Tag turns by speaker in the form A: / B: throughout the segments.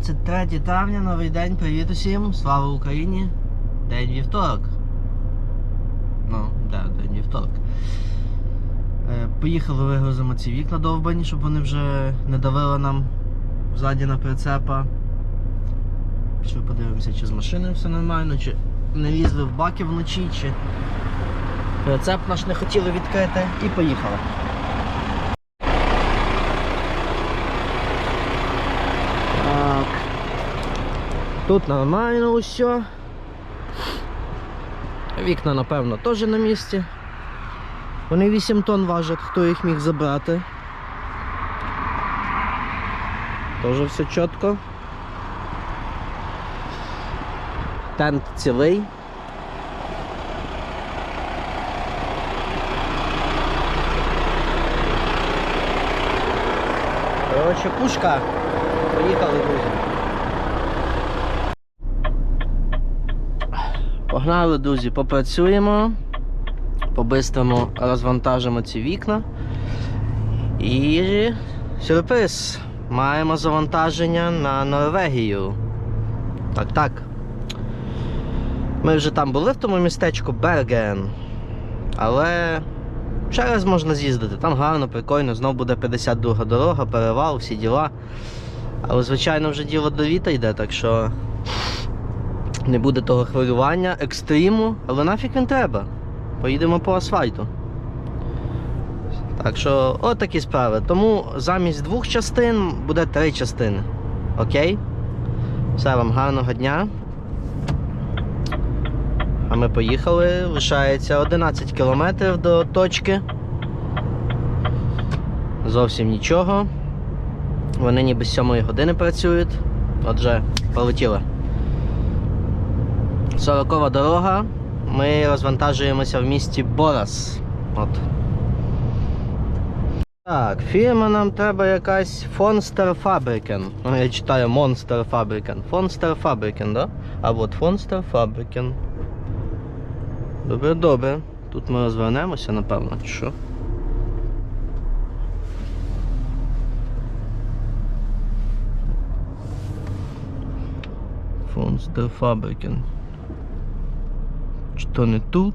A: 23 травня, новий день, привіт усім, слава Україні. День вівторок. Ну, да, день вівторок. Е, поїхали вигрузимо ці вікна довбані, щоб вони вже не давили нам ззаді на прицепа. Пішли подивимося, чи з машини все нормально, чи не лізли в баки вночі, чи прицеп наш не хотіли відкрити і поїхали. Тут нормально усе. Вікна, напевно, теж на місці. Вони 8 тонн важать, хто їх міг забрати. Теж все чітко. Тент цілий. Коротше, пушка. Поїхали, друзі. Погнали, друзі, попрацюємо. По-бистрому розвантажимо ці вікна. І сюрприз. Маємо завантаження на Норвегію. Так, так. Ми вже там були в тому містечку Берген. Але ще раз можна з'їздити. Там гарно, прикольно, знов буде 52 дорога, перевал, всі діла. Але, звичайно, вже діло до літа йде, так що не буде того хвилювання, екстриму, але нафіг він треба. Поїдемо по асфальту. Так що, от такі справи. Тому замість двох частин буде три частини. Окей? Все вам гарного дня. А ми поїхали. Лишається 11 кілометрів до точки. Зовсім нічого. Вони ніби з 7 години працюють. Отже, полетіли. 40 дорога. Ми розвантажуємося в місті Борас. От. Так, фірма нам треба якась Fonster Fabriken. Ну, я читаю Monster Fabriken. Fonster Fabriken, да? А от Fonster Fabriken. Добре, добре. Тут ми розвернемося, напевно, чи що? Fonster Fabriken. То не тут?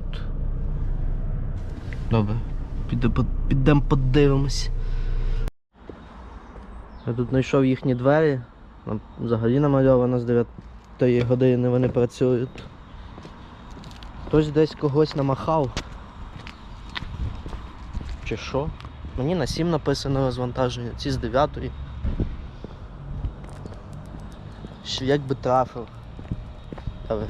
A: Добре, підемо, подивимось. Я тут знайшов їхні двері. Взагалі намальовано з 9 години вони працюють. Хтось десь когось намахав. Чи що? Мені на 7 написано розвантаження, ці з 9. Що як би трафив. Але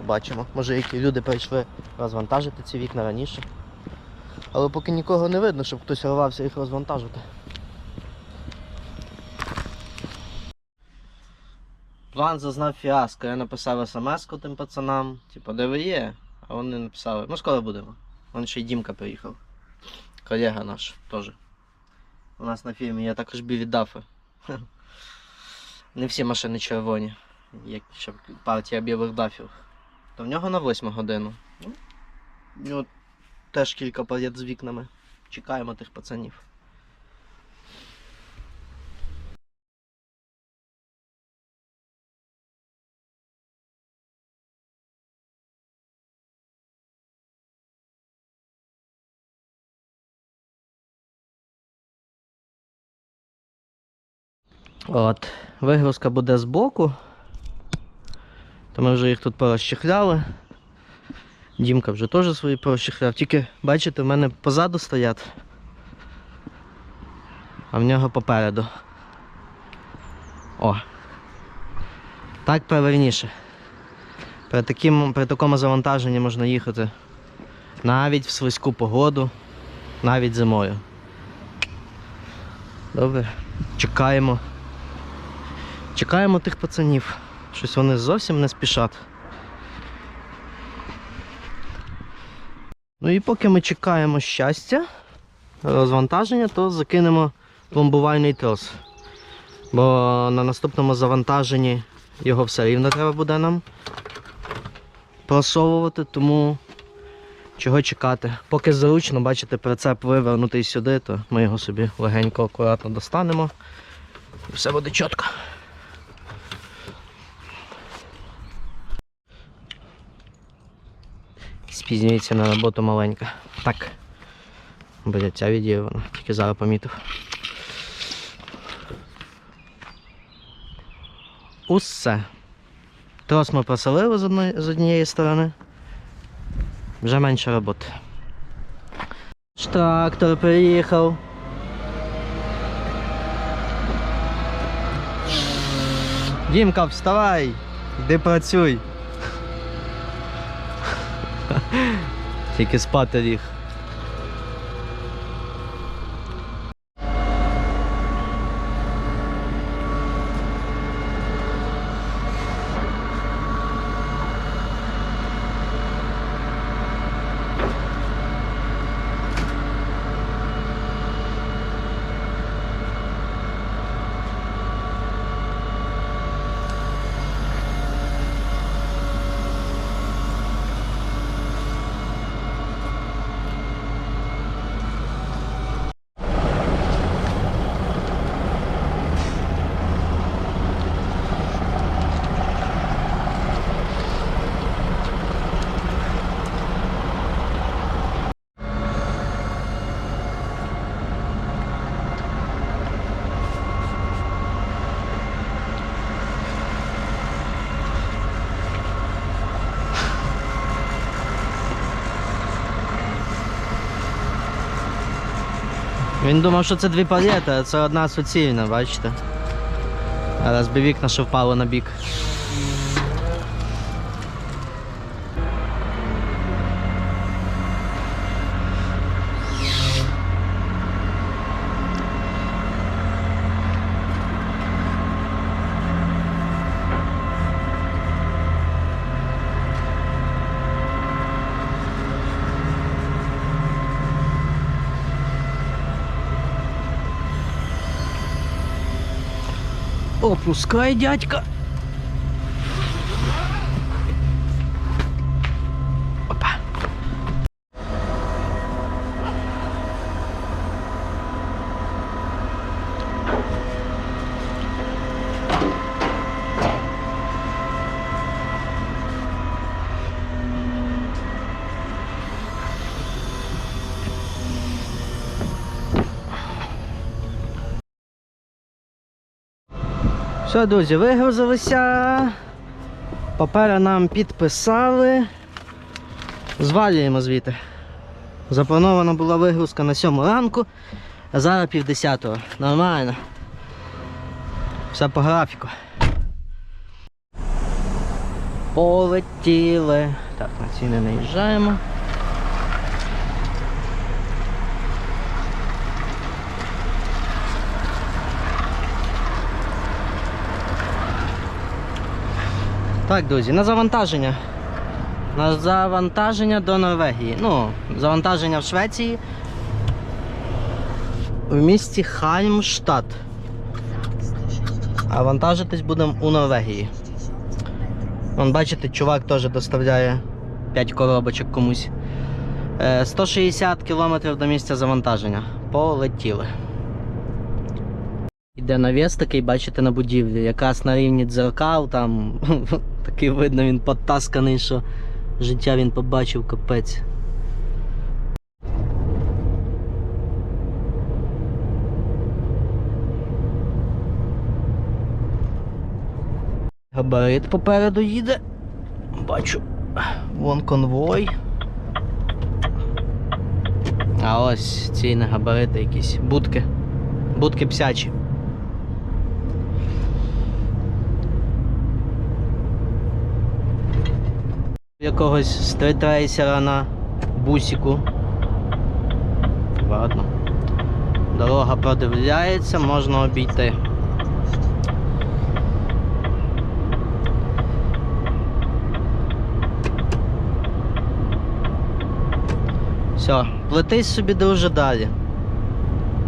A: побачимо. Може які люди прийшли розвантажити ці вікна раніше. Але поки нікого не видно, щоб хтось рвався їх розвантажити. План зазнав фіаско. Я написав смс-ку тим пацанам, типу, де ви є? А вони написали, ну скоро будемо. Вон ще й Дімка приїхав. Колега наш теж. У нас на фірмі є також білі. Не всі машини червоні, як ще партія білих дафів. То в нього на 8 годину. Ну, У нього теж кілька палет з вікнами. Чекаємо тих пацанів. От, вигрузка буде збоку. То ми вже їх тут порозчехляли. Дімка вже теж свої порозчехляв. Тільки, бачите, в мене позаду стоять. А в нього попереду. О. Так правильніше. При, таким, при такому завантаженні можна їхати навіть в слизьку погоду, навіть зимою. Добре, чекаємо. Чекаємо тих пацанів. Щось вони зовсім не спішать. Ну і поки ми чекаємо щастя, розвантаження, то закинемо пломбувальний трос. Бо на наступному завантаженні його все рівно треба буде нам просовувати, тому чого чекати. Поки зручно, бачите, прицеп вивернутий сюди, то ми його собі легенько, акуратно достанемо. І все буде чітко. Запізнюється на роботу маленька. Так. Блять, ця відірвана, тільки зараз помітив. Усе. Трос ми проселили з, одної, з однієї сторони. Вже менше роботи. Трактор приїхав. Дімка, вставай! Іди працюй. Тільки спати ліг. Він думав, що це дві палети, а це одна суцільна, бачите? Зараз би вікна що впало на бік. Опускай, дядька. Все, друзі, вигрузилися. Папери нам підписали. Звалюємо звідти. Запланована була вигрузка на 7 ранку, а зараз пів десятого. Нормально. Все по графіку. Полетіли. Так, на ці не наїжджаємо. Так, друзі, на завантаження. На завантаження до Норвегії. Ну, завантаження в Швеції. В місті Хальмштадт. А вантажитись будемо у Норвегії. Вон, бачите, чувак теж доставляє 5 коробочок комусь. Е, 160 км до місця завантаження. Полетіли. Іде навіс такий, бачите, на будівлі, якраз на рівні дзеркал, там такий видно, він потасканий, що життя він побачив капець. Габарит попереду їде. Бачу. Вон конвой. А ось ці не габарити якісь. Будки. Будки псячі. Якогось стритрейсера на бусіку. Ладно. Дорога продивляється, можна обійти. Все, плетись собі дуже далі.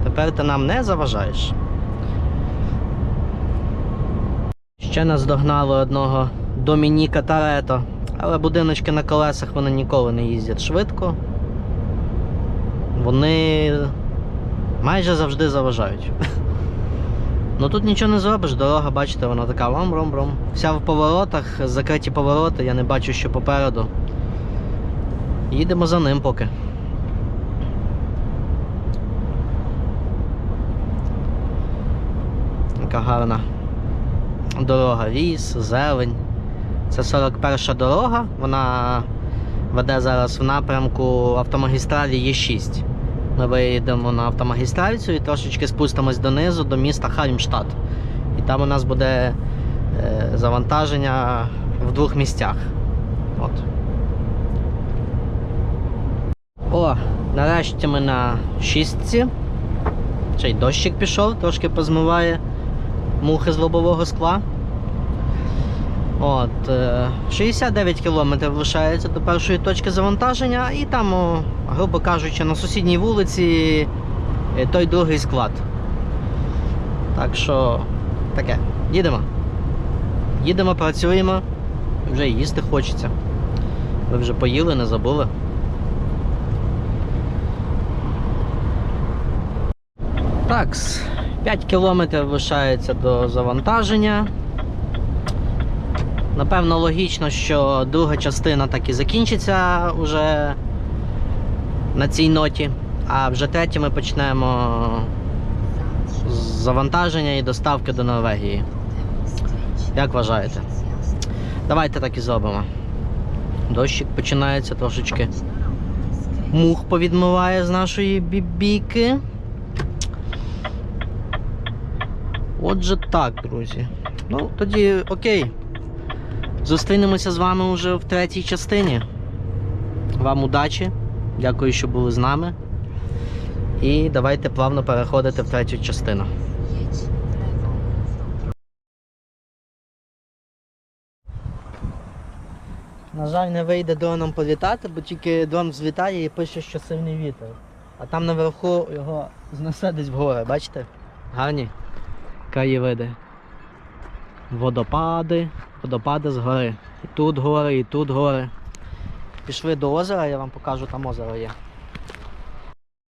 A: Тепер ти нам не заважаєш. Ще нас догнали одного Домініка Тарето. Але будиночки на колесах вони ніколи не їздять швидко. Вони майже завжди заважають. Ну тут нічого не зробиш, дорога, бачите, вона така ром-ром-ром. Вся в поворотах, закриті повороти, я не бачу, що попереду. Їдемо за ним поки. Яка гарна дорога, ліс, зелень. Це 41 дорога, вона веде зараз в напрямку автомагістралі Є6. Ми виїдемо на автомагістраль цю і трошечки спустимось донизу до міста Хальмштадт. І там у нас буде е, завантаження в двох місцях. От. О, нарешті ми на шістці. Ще й дощик пішов, трошки позмиває мухи з лобового скла. От, е, 69 кілометрів лишається до першої точки завантаження, і там, грубо кажучи, на сусідній вулиці е, той другий склад. Так що таке, їдемо. Їдемо, працюємо, вже їсти хочеться. Ви вже поїли, не забули. Так, 5 кілометрів лишається до завантаження. Напевно, логічно, що друга частина так і закінчиться уже на цій ноті, а вже третє ми почнемо з завантаження і доставки до Норвегії. Як вважаєте? Давайте так і зробимо. Дощик починається трошечки. Мух повідмиває з нашої бібіки. Отже так, друзі. Ну, тоді окей. Зустрінемося з вами вже в третій частині. Вам удачі. Дякую, що були з нами. І давайте плавно переходити в третю частину. На жаль, не вийде дроном політати, бо тільки дрон взлітає і пише, що сильний вітер. А там наверху його знесе десь вгори, бачите? Гарні краєвиди. Водопади, водопади з гори. І тут гори, і тут гори. Пішли до озера, я вам покажу, там озеро є.